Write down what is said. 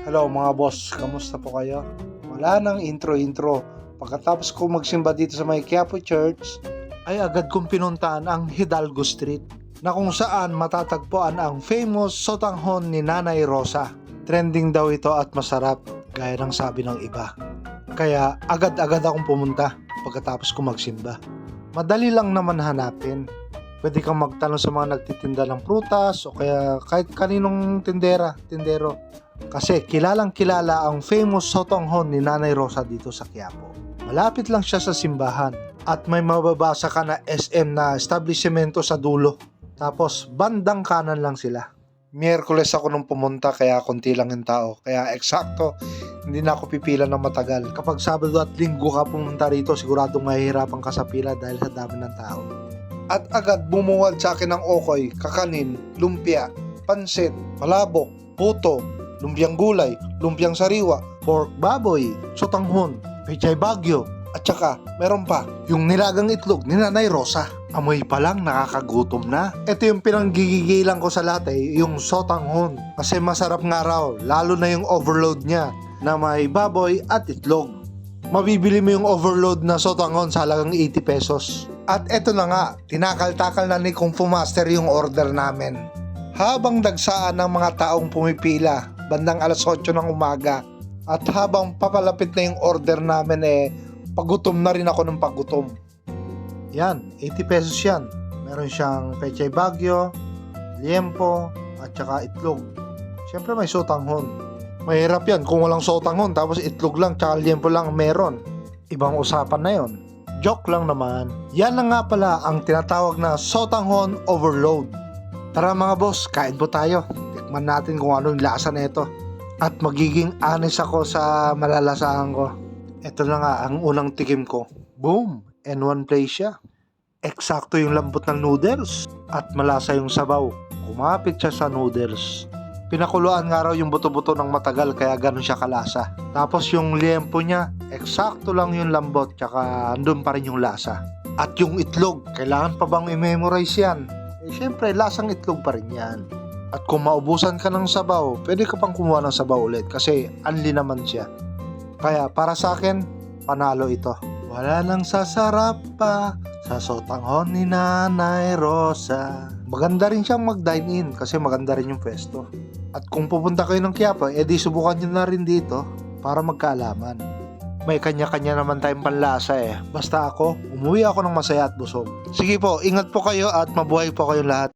Hello mga boss, kamusta po kayo? Wala nang intro-intro. Pagkatapos ko magsimba dito sa may Quiapo Church, ay agad kong pinuntahan ang Hidalgo Street na kung saan matatagpuan ang famous sotanghon ni Nanay Rosa. Trending daw ito at masarap, gaya ng sabi ng iba. Kaya agad-agad akong pumunta pagkatapos ko magsimba. Madali lang naman hanapin. Pwede kang magtanong sa mga nagtitinda ng prutas o kaya kahit kaninong tindera, tindero. Kasi kilalang kilala ang famous sotonghon ni Nanay Rosa dito sa Quiapo. Malapit lang siya sa simbahan at may mababasa ka na SM na establishmento sa dulo. Tapos bandang kanan lang sila. Miyerkules ako nung pumunta kaya konti lang yung tao. Kaya eksakto, hindi na ako pipila ng matagal. Kapag Sabado at Linggo ka pumunta rito, siguradong mahihirapan ka sa pila dahil sa dami ng tao. At agad bumuwal sa akin ng okoy, kakanin, lumpia, pansit, malabok, puto, lumpiang gulay, lumpiang sariwa, pork baboy, sotanghon, pechay bagyo, at saka meron pa yung nilagang itlog ni Nanay Rosa. Amoy pa lang nakakagutom na. Ito yung pinanggigigilan ko sa lahat eh, yung sotanghon. Kasi masarap nga raw, lalo na yung overload niya na may baboy at itlog. Mabibili mo yung overload na sotanghon sa halagang 80 pesos. At eto na nga, tinakal-takal na ni Kung Fu Master yung order namin. Habang dagsaan ng mga taong pumipila, bandang alas 8 ng umaga, at habang papalapit na yung order namin eh, pagutom na rin ako ng pagutom. Yan, 80 pesos yan. Meron siyang pechay bagyo, liempo, at saka itlog. Siyempre may sotanghon. Mahirap yan kung walang sotanghon tapos itlog lang tsaka liempo lang meron. Ibang usapan na yon. Joke lang naman. Yan na nga pala ang tinatawag na sotanghon overload. Tara mga boss, kain po tayo. Tikman natin kung ano yung lasa na ito. At magiging honest ako sa malalasahan ko. Ito na nga ang unang tikim ko. Boom! And one place siya. Eksakto yung lambot ng noodles at malasa yung sabaw. Kumapit siya sa noodles. Pinakuluan nga raw yung buto-buto ng matagal kaya ganun siya kalasa. Tapos yung liempo niya, eksakto lang yung lambot tsaka andun pa rin yung lasa. At yung itlog, kailangan pa bang i-memorize yan? Eh syempre, lasang itlog pa rin yan. At kung maubusan ka ng sabaw, pwede ka pang kumuha ng sabaw ulit kasi anli naman siya. Kaya para sa akin, panalo ito. Wala nang sasarap pa sa sotanghon ni Nanay Rosa. Maganda rin siyang mag-dine-in kasi maganda rin yung pwesto. At kung pupunta kayo ng Quiapo, edi subukan nyo na rin dito para magkaalaman. May kanya-kanya naman tayong panlasa eh. Basta ako, umuwi ako ng masaya at busog. Sige po, ingat po kayo at mabuhay po kayong lahat.